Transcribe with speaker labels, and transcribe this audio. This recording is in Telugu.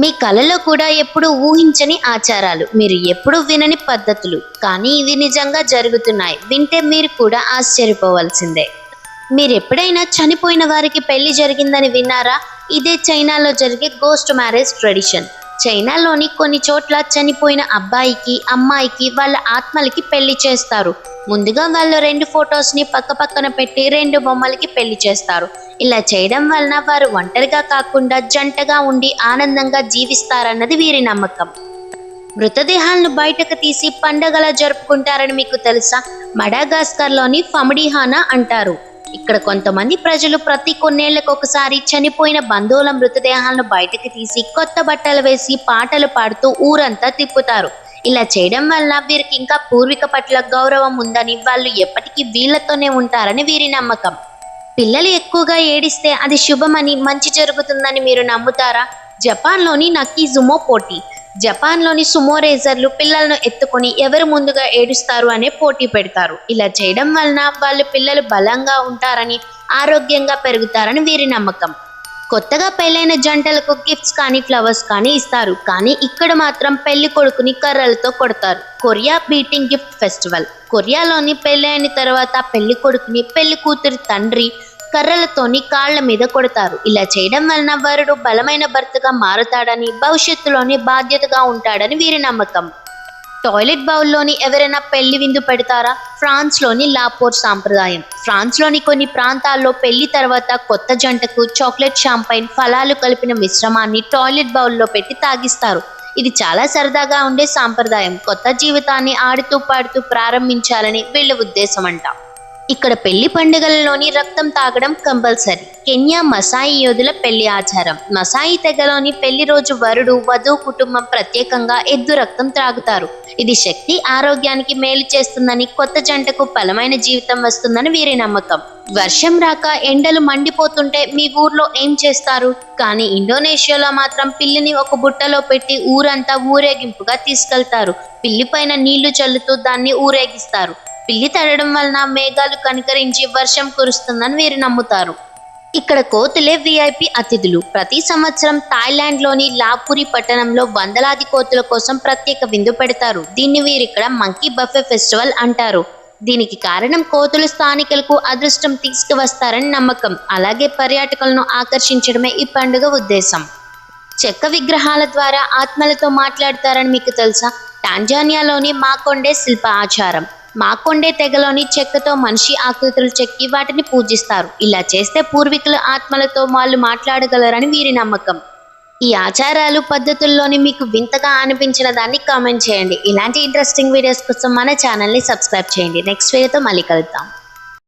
Speaker 1: మీ కళలో కూడా ఎప్పుడు ఊహించని ఆచారాలు. మీరు ఎప్పుడు వినని పద్ధతులు. కానీ ఇవి నిజంగా జరుగుతున్నాయి. వింటే మీరు కూడా ఆశ్చర్యపోవాల్సిందే. మీరు ఎప్పుడైనా చనిపోయిన వారికి పెళ్ళి జరిగిందని విన్నారా? ఇదే చైనాలో జరిగే గోస్ట్ మ్యారేజ్ ట్రెడిషన్ చైనాలోని కొన్ని చోట్ల చనిపోయిన అబ్బాయికి అమ్మాయికి వాళ్ళ ఆత్మలకి పెళ్ళి చేస్తారు. ముందుగా వాళ్ళు రెండు ఫొటోస్ని పక్క పక్కన పెట్టి రెండు బొమ్మలకి పెళ్ళి చేస్తారు. ఇలా చేయడం వలన వారు ఒంటరిగా కాకుండా జంటగా ఉండి ఆనందంగా జీవిస్తారన్నది వీరి నమ్మకం. మృతదేహాలను బయటకు తీసి పండగలా జరుపుకుంటారని మీకు తెలుసా? మడాగాస్కర్లోని ఫమడిహానా అంటారు. ఇక్కడ కొంతమంది ప్రజలు ప్రతి కొన్నేళ్ళకు ఒకసారి చనిపోయిన బంధువుల మృతదేహాలను బయటకు తీసి కొత్త బట్టలు వేసి పాటలు పాడుతూ ఊరంతా తిప్పుతారు. ఇలా చేయడం వల్ల వీరికి ఇంకా పూర్వీక పట్ల గౌరవం ఉందని వాళ్ళు ఎప్పటికీ వీళ్ళతోనే ఉంటారని వీరి నమ్మకం. పిల్లలు ఎక్కువగా ఏడిస్తే అది శుభమని మంచి జరుగుతుందని మీరు నమ్ముతారా? జపాన్లోని నకీజుమో పోటీ. జపాన్లోని సుమో రేజర్లు పిల్లలను ఎత్తుకొని ఎవరు ముందుగా ఏడుస్తారు అనే పోటీ పెడతారు. ఇలా చేయడం వలన వాళ్ళు పిల్లలు బలంగా ఉంటారని ఆరోగ్యంగా పెరుగుతారని వీరి నమ్మకం. కొత్తగా పెళ్ళైన జంటలకు గిఫ్ట్స్ కానీ ఫ్లవర్స్ కానీ ఇస్తారు. కానీ ఇక్కడ మాత్రం పెళ్ళి కొడుకుని కర్రలతో కొడతారు. Korea beating gift festival. కొరియాలోని పెళ్ళైన తర్వాత పెళ్ళి కొడుకుని పెళ్ళి కూతురి తండ్రి కర్రలతోని కాళ్ళ మీద కొడతారు. ఇలా చేయడం వలన వరుడు బలమైన భర్తగా మారుతాడని భవిష్యత్తులోని బాధ్యతగా ఉంటాడని వీరి నమ్మకం. టాయిలెట్ బౌల్లోని ఎవరైనా పెళ్ళి విందు పెడతారా? ఫ్రాన్స్లోని లాపోర్ సాంప్రదాయం. ఫ్రాన్స్లోని కొన్ని ప్రాంతాల్లో పెళ్ళి తర్వాత కొత్త జంటకు చాక్లెట్ షాంపైన్ ఫలాలు కలిపిన మిశ్రమాన్ని టాయిలెట్ బౌల్లో పెట్టి తాగిస్తారు. ఇది చాలా సరదాగా ఉండే సాంప్రదాయం. కొత్త జీవితాన్ని ఆడుతూ పాడుతూ ప్రారంభించాలని వీళ్ళ ఉద్దేశం అంట ఇక్కడ పెళ్ళి పండుగలలోని రక్తం తాగడం కంపల్సరీ. కెన్యా మసాయి యోధుల పెళ్ళి ఆచారం. మసాయి తెగలోని పెళ్ళి రోజు వరుడు వధువు కుటుంబం ప్రత్యేకంగా ఎద్దు రక్తం త్రాగుతారు. ఇది శక్తి ఆరోగ్యానికి మేలు చేస్తుందని కొత్త జంటకు బలమైన జీవితం వస్తుందని వీరి నమ్మకం. వర్షం రాక ఎండలు మండిపోతుంటే మీ ఊర్లో ఏం చేస్తారు? కానీ ఇండోనేషియాలో మాత్రం పిల్లిని ఒక బుట్టలో పెట్టి ఊరంతా ఊరేగింపుగా తీసుకెళ్తారు. పిల్లిపైన నీళ్ళు చల్లుతూ దాన్ని ఊరేగిస్తారు. పిల్లి తడడం వలన మేఘాలు కనికరించి వర్షం కురుస్తుందని వీరు నమ్ముతారు. ఇక్కడ కోతులే విఐపి అతిథులు. ప్రతి సంవత్సరం థాయిలాండ్లోని లాపురి పట్టణంలో వందలాది కోతుల కోసం ప్రత్యేక విందు పెడతారు. దీన్ని వీరిక్కడ మంకీ బఫే ఫెస్టివల్ అంటారు. దీనికి కారణం కోతులు స్థానికులకు అదృష్టం తీసుకువస్తారని నమ్మకం. అలాగే పర్యాటకులను ఆకర్షించడమే ఈ పండుగ ఉద్దేశం. చెక్క విగ్రహాల ద్వారా ఆత్మలతో మాట్లాడతారని మీకు తెలుసా? టాంజానియాలోని మాకొండే శిల్ప ఆచారం. మాకొండే తెగలోని చెక్కతో మనిషి ఆకృతులు చెక్కి వాటిని పూజిస్తారు. ఇలా చేస్తే పూర్వీకుల ఆత్మలతో వాళ్ళు మాట్లాడగలరని వీరి నమ్మకం. ఈ ఆచారాలు పద్ధతుల్లోని మీకు వింతగా అనిపించిన దాన్ని కామెంట్ చేయండి. ఇలాంటి ఇంట్రెస్టింగ్ వీడియోస్ కోసం మన ఛానల్ని సబ్స్క్రైబ్ చేయండి. నెక్స్ట్ వీడియోతో మళ్ళీ కలుద్దాం.